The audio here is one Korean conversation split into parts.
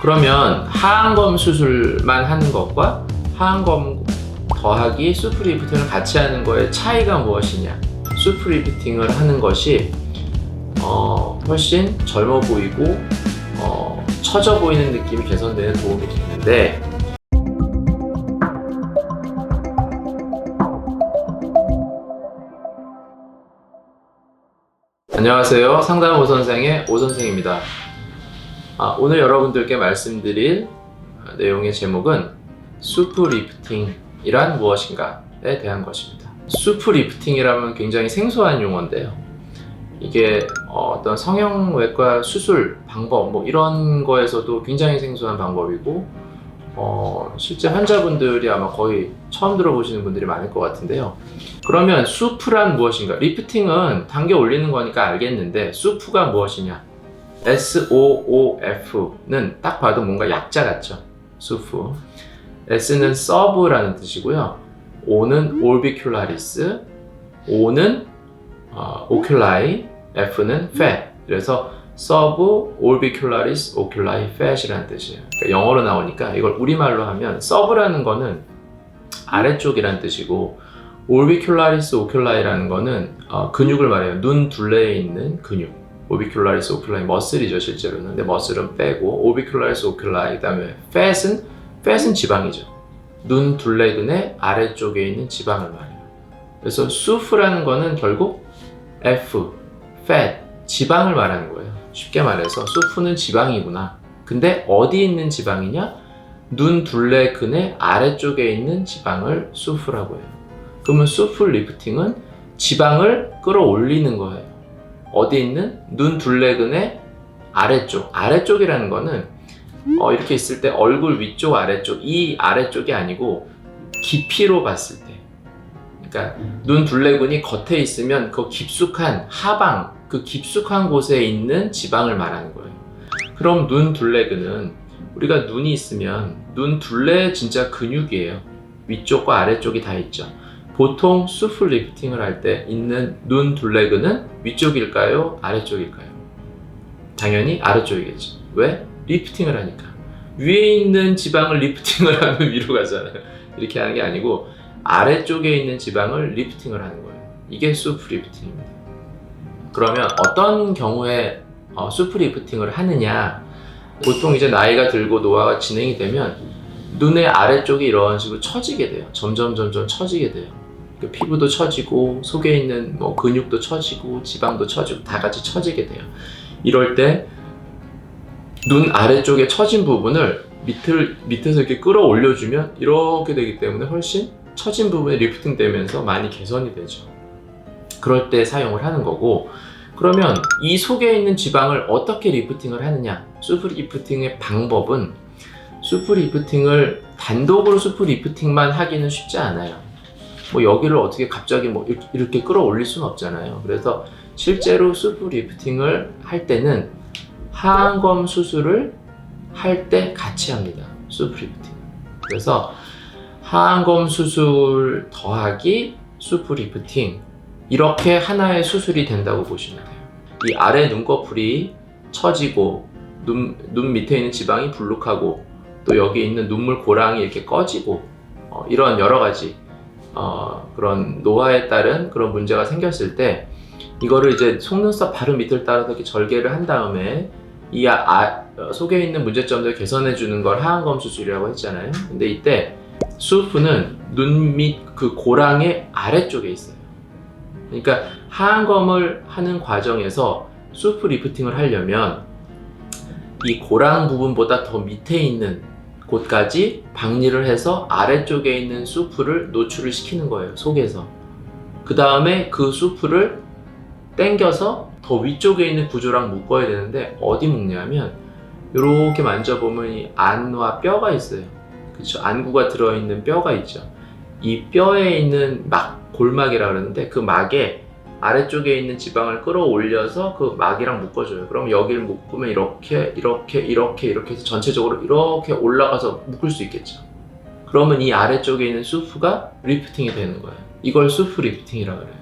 그러면 하안검 수술만 하는 것과 하안검 더하기 수프 리프팅을 같이 하는 거의 차이가 무엇이냐? 수프 리프팅을 하는 것이 어, 훨씬 젊어 보이고 어, 처져 보이는 느낌이 개선되는 도움이 되는데 안녕하세요. 상담 오선생의 오선생입니다. 아, 오늘 여러분들께 말씀드릴 내용의 제목은 수프 리프팅이란 무엇인가에 대한 것입니다. 수프 리프팅이라면 굉장히 생소한 용어인데요. 이게 어, 어떤 성형외과 수술 방법 뭐 이런 거에서도 굉장히 생소한 방법이고 어, 실제 환자분들이 아마 거의 처음 들어보시는 분들이 많을 것 같은데요. 그러면 수프란 무엇인가? 리프팅은 당겨 올리는 거니까 알겠는데 수프가 무엇이냐? SOOF는 딱 봐도 뭔가 약자 같죠? 수프. S는 서브라는 뜻이고요. O는 오비큘라리스, O는 어, 오큘라이, F는 fat. 그래서 서브 오비큘라리스 오큘라이 fat이라는 뜻이에요. 그러니까 영어로 나오니까 이걸 우리말로 하면 서브라는 거는 아래쪽이라는 뜻이고 오비큘라리스 오큘라이라는 거는 어, 근육을 말해요. 눈 둘레에 있는 근육. 오비큘라리스 오큘라이 머슬이죠 실제로는. 근데 머슬은 빼고 오비큘라리스 오큘라이 그다음에 fat은 fat은 지방이죠. 눈 둘레근의 아래쪽에 있는 지방을 말해요. 그래서 수프라는 거는 결국 F, fat, 지방을 말하는 거예요. 쉽게 말해서 수프는 지방이구나. 근데 어디 있는 지방이냐? 눈 둘레근의 아래쪽에 있는 지방을 수프라고 해요. 그러면 수프 리프팅은 지방을 끌어올리는 거예요. 어디 있는 눈 둘레근의 아래쪽. 아래쪽이라는 거는 어, 이렇게 있을 때 얼굴 위쪽 아래쪽 이 아래쪽이 아니고 깊이로 봤을 때. 그러니까 눈 둘레근이 겉에 있으면 그 깊숙한 하방 그 깊숙한 곳에 있는 지방을 말하는 거예요. 그럼 눈 둘레근은 우리가 눈이 있으면 눈 둘레 진짜 근육이에요. 위쪽과 아래쪽이 다 있죠. 보통 수프 리프팅을 할 때 있는 눈 둘레근은 위쪽일까요? 아래쪽일까요? 당연히 아래쪽이겠죠. 왜? 리프팅을 하니까. 위에 있는 지방을 리프팅을 하면 위로 가잖아요. 이렇게 하는 게 아니고 아래쪽에 있는 지방을 리프팅을 하는 거예요. 이게 수프 리프팅입니다. 그러면 어떤 경우에 어, 수프 리프팅을 하느냐? 보통 이제 나이가 들고 노화가 진행이 되면 눈의 아래쪽이 이런 식으로 처지게 돼요. 점점 점점 처지게 돼요. 그 피부도 처지고 속에 있는 뭐 근육도 처지고 지방도 처지고 다 같이 처지게 돼요. 이럴 때 눈 아래쪽에 처진 부분을 밑을 밑에서 이렇게 끌어올려주면 이렇게 되기 때문에 훨씬 처진 부분이 리프팅 되면서 많이 개선이 되죠. 그럴 때 사용을 하는 거고 그러면 이 속에 있는 지방을 어떻게 리프팅을 하느냐 수프 리프팅의 방법은 수프 리프팅을 단독으로 수프 리프팅만 하기는 쉽지 않아요 뭐 여기를 어떻게 갑자기 뭐 이렇게, 끌어올릴 수는 없잖아요. 그래서 실제로 수프 리프팅을 할 때는 하안검 수술을 할 때 같이 합니다. 수프 리프팅. 그래서 하안검 수술 더하기 수프 리프팅 이렇게 하나의 수술이 된다고 보시면 돼요. 이 아래 눈꺼풀이 처지고 눈, 눈 밑에 있는 지방이 불룩하고 또 여기 있는 눈물 고랑이 이렇게 꺼지고 어, 이런 여러 가지 어, 그런 노화에 따른 그런 문제가 생겼을 때 이거를 이제 속눈썹 바로 밑을 따라서 이렇게 절개를 한 다음에 이 아, 아, 어, 속에 있는 문제점들을 개선해 주는 걸 하안검 수술이라고 했잖아요. 근데 이때 수프는 눈 밑 그 고랑의 아래쪽에 있어요. 그러니까 하안검을 하는 과정에서 수프 리프팅을 하려면 이 고랑 부분보다 더 밑에 있는 곳까지 박리를 해서 아래쪽에 있는 수프를 노출을 시키는 거예요 속에서. 그 다음에 그 수프를 당겨서 더 위쪽에 있는 구조랑 묶어야 되는데 어디 묶냐면 이렇게 만져보면 이 안과 뼈가 있어요. 그쵸? 안구가 들어있는 뼈가 있죠. 이 뼈에 있는 막 골막이라 그러는데 그 막에 아래쪽에 있는 지방을 끌어올려서 그 막이랑 묶어줘요. 그럼 여기를 묶으면 이렇게 이렇게 이렇게 이렇게 해서 전체적으로 이렇게 올라가서 묶을 수 있겠죠. 그러면 이 아래쪽에 있는 수프가 리프팅이 되는 거예요. 이걸 수프 리프팅이라고 그래요.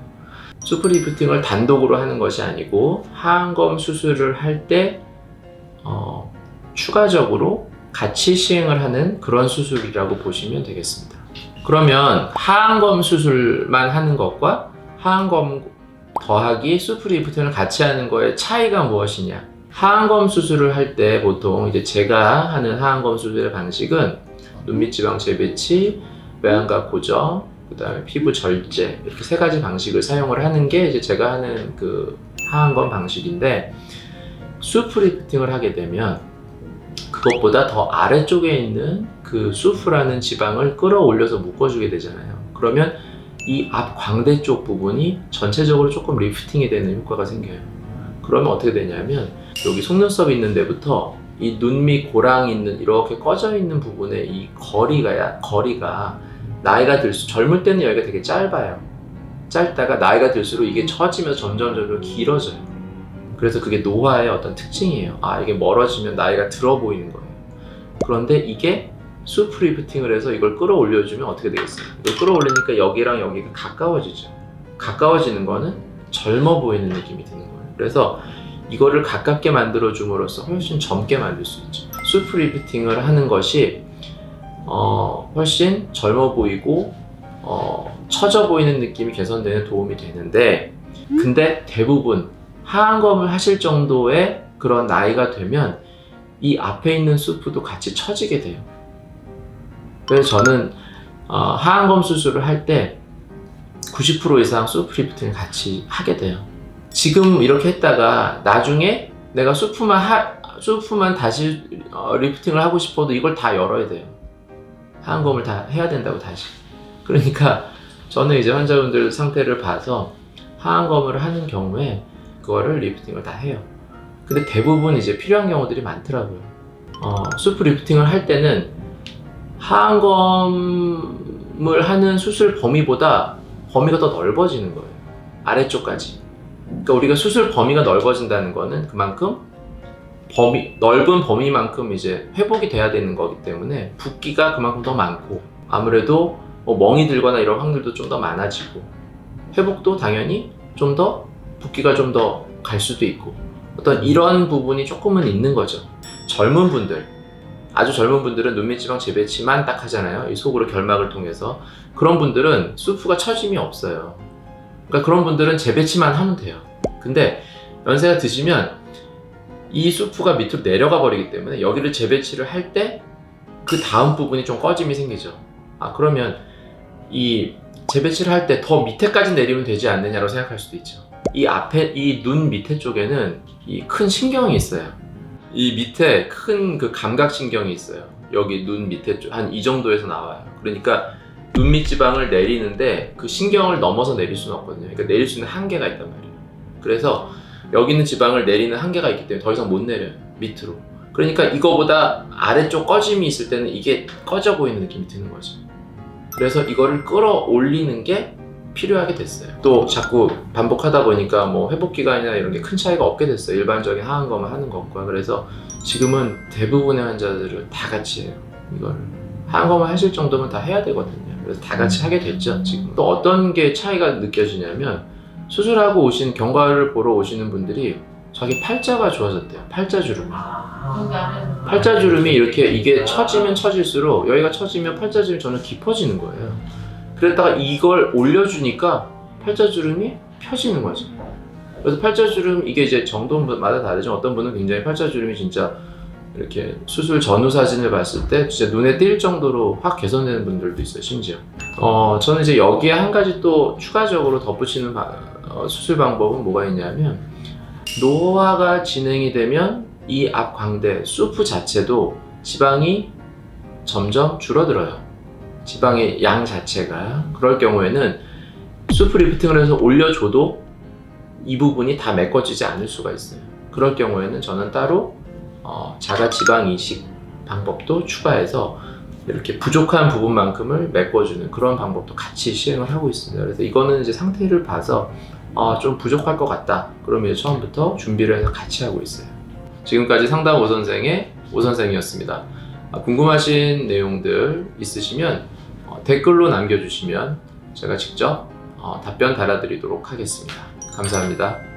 수프 리프팅을 단독으로 하는 것이 아니고 하안검 수술을 할때 어, 추가적으로 같이 시행을 하는 그런 수술이라고 보시면 되겠습니다. 그러면 하안검 수술만 하는 것과 하안검 더하기 수프리프팅을 같이 하는 거의 차이가 무엇이냐? 하안검 수술을 할 때 보통 이제 제가 하는 하안검 수술의 방식은 눈밑 지방 재배치, 외양각 고정, 그다음에 피부 절제 이렇게 세 가지 방식을 사용을 하는 게 이제 제가 하는 그 하안검 방식인데 수프리프팅을 하게 되면 그것보다 더 아래쪽에 있는 그 수프라는 지방을 끌어올려서 묶어주게 되잖아요. 그러면 이 앞 광대 쪽 부분이 전체적으로 조금 리프팅이 되는 효과가 생겨요. 그러면 어떻게 되냐면 여기 속눈썹 있는 데부터 이 눈 밑 고랑 있는 이렇게 꺼져 있는 부분에 이 거리가야 거리가 나이가 들수록 젊을 때는 여기가 되게 짧아요. 짧다가 나이가 들수록 이게 처지면서 점점 점점 길어져요. 그래서 그게 노화의 어떤 특징이에요. 아 이게 멀어지면 나이가 들어 보이는 거예요. 그런데 이게 수프리프팅을 해서 이걸 끌어올려주면 어떻게 되겠어요? 이걸 끌어올리니까 여기랑 여기가 가까워지죠. 가까워지는 거는 젊어 보이는 느낌이 드는 거예요. 그래서 이거를 가깝게 만들어 줌으로써 훨씬 젊게 만들 수 있죠. 수프리프팅을 하는 것이 어, 훨씬 젊어 보이고 어, 처져 보이는 느낌이 개선되는 도움이 되는데 근데 대부분 하안검을 하실 정도의 그런 나이가 되면 이 앞에 있는 수프도 같이 처지게 돼요. 그래서 저는 어, 하안검 수술을 할 때 90% 이상 수프리프팅을 같이 하게 돼요. 지금 이렇게 했다가 나중에 내가 수프만 하, 수프만 다시 어, 리프팅을 하고 싶어도 이걸 다 열어야 돼요. 하안검을 다 해야 된다고 다시. 그러니까 저는 이제 환자분들 상태를 봐서 하안검을 하는 경우에 그거를 리프팅을 다 해요. 근데 대부분 이제 필요한 경우들이 많더라고요. 어, 수프 리프팅을 할 때는 하안검을 하는 수술 범위보다 범위가 더 넓어지는 거예요. 아래쪽까지. 그러니까 우리가 수술 범위가 넓어진다는 거는 그만큼 범위 넓은 범위만큼 이제 회복이 돼야 되는 거기 때문에 붓기가 그만큼 더 많고 아무래도 뭐 멍이 들거나 이런 확률도 좀 더 많아지고 회복도 당연히 좀 더 붓기가 좀 더 갈 수도 있고 어떤 이런 부분이 조금은 있는 거죠. 젊은 분들 아주 젊은 분들은 눈밑지방 재배치만 딱 하잖아요. 이 속으로 결막을 통해서 그런 분들은 수프가 처짐이 없어요. 그러니까 그런 분들은 재배치만 하면 돼요. 근데 연세가 드시면 이 수프가 밑으로 내려가 버리기 때문에 여기를 재배치를 할 때 그 다음 부분이 좀 꺼짐이 생기죠. 아 그러면 이 재배치를 할 때 더 밑에까지 내리면 되지 않느냐고 생각할 수도 있죠. 이 앞에 이 눈 밑에 쪽에는 이 큰 신경이 있어요. 이 밑에 큰 그 감각 신경이 있어요. 여기 눈 밑에 쪽한이 정도에서 나와요. 그러니까 눈밑 지방을 내리는데 그 신경을 넘어서 내릴 수는 없거든요. 그러니까 내릴 수 있는 한계가 있단 말이에요. 그래서 여기 있는 지방을 내리는 한계가 있기 때문에 더 이상 못 내려요. 밑으로. 그러니까 이거보다 아래쪽 꺼짐이 있을 때는 이게 꺼져 보이는 느낌이 드는 거죠. 그래서 이거를 끌어올리는 게 필요하게 됐어요. 또 자꾸 반복하다 보니까 뭐 회복 기간이나 이런 게 큰 차이가 없게 됐어요. 일반적인 하안검을 하는 것과 그래서 지금은 대부분의 환자들을 다 같이 해요. 이거를 하안검을 하실 정도면 다 해야 되거든요. 그래서 다 같이 하게 됐죠. 지금 또 어떤 게 차이가 느껴지냐면 수술하고 오신 경과를 보러 오시는 분들이 자기 팔자가 좋아졌대요. 팔자 주름이. 팔자 주름이 이렇게 이게 처지면 처질수록 여기가 처지면 팔자 주름이 저는 깊어지는 거예요. 그랬다가 이걸 올려주니까 팔자 주름이 펴지는 거죠. 그래서 팔자 주름 이게 이제 정도마다 다르죠. 어떤 분은 굉장히 팔자 주름이 진짜 이렇게 수술 전후 사진을 봤을 때 진짜 눈에 띌 정도로 확 개선되는 분들도 있어요. 심지어. 어 저는 이제 여기에 한 가지 또 추가적으로 덧붙이는 바- 어, 수술 방법은 뭐가 있냐면 노화가 진행이 되면 이 앞 광대 수프 자체도 지방이 점점 줄어들어요. 지방의 양 자체가 그럴 경우에는 수프 리프팅을 해서 올려줘도 이 부분이 다 메꿔지지 않을 수가 있어요. 그럴 경우에는 저는 따로 어, 자가 지방 이식 방법도 추가해서 이렇게 부족한 부분만큼을 메꿔주는 그런 방법도 같이 시행을 하고 있습니다. 그래서 이거는 이제 상태를 봐서 어, 좀 부족할 것 같다. 그러면 처음부터 준비를 해서 같이 하고 있어요. 지금까지 상담 오 선생의 오 선생이었습니다. 아, 궁금하신 내용들 있으시면 어, 댓글로 남겨주시면 제가 직접 어, 답변 달아드리도록 하겠습니다. 감사합니다.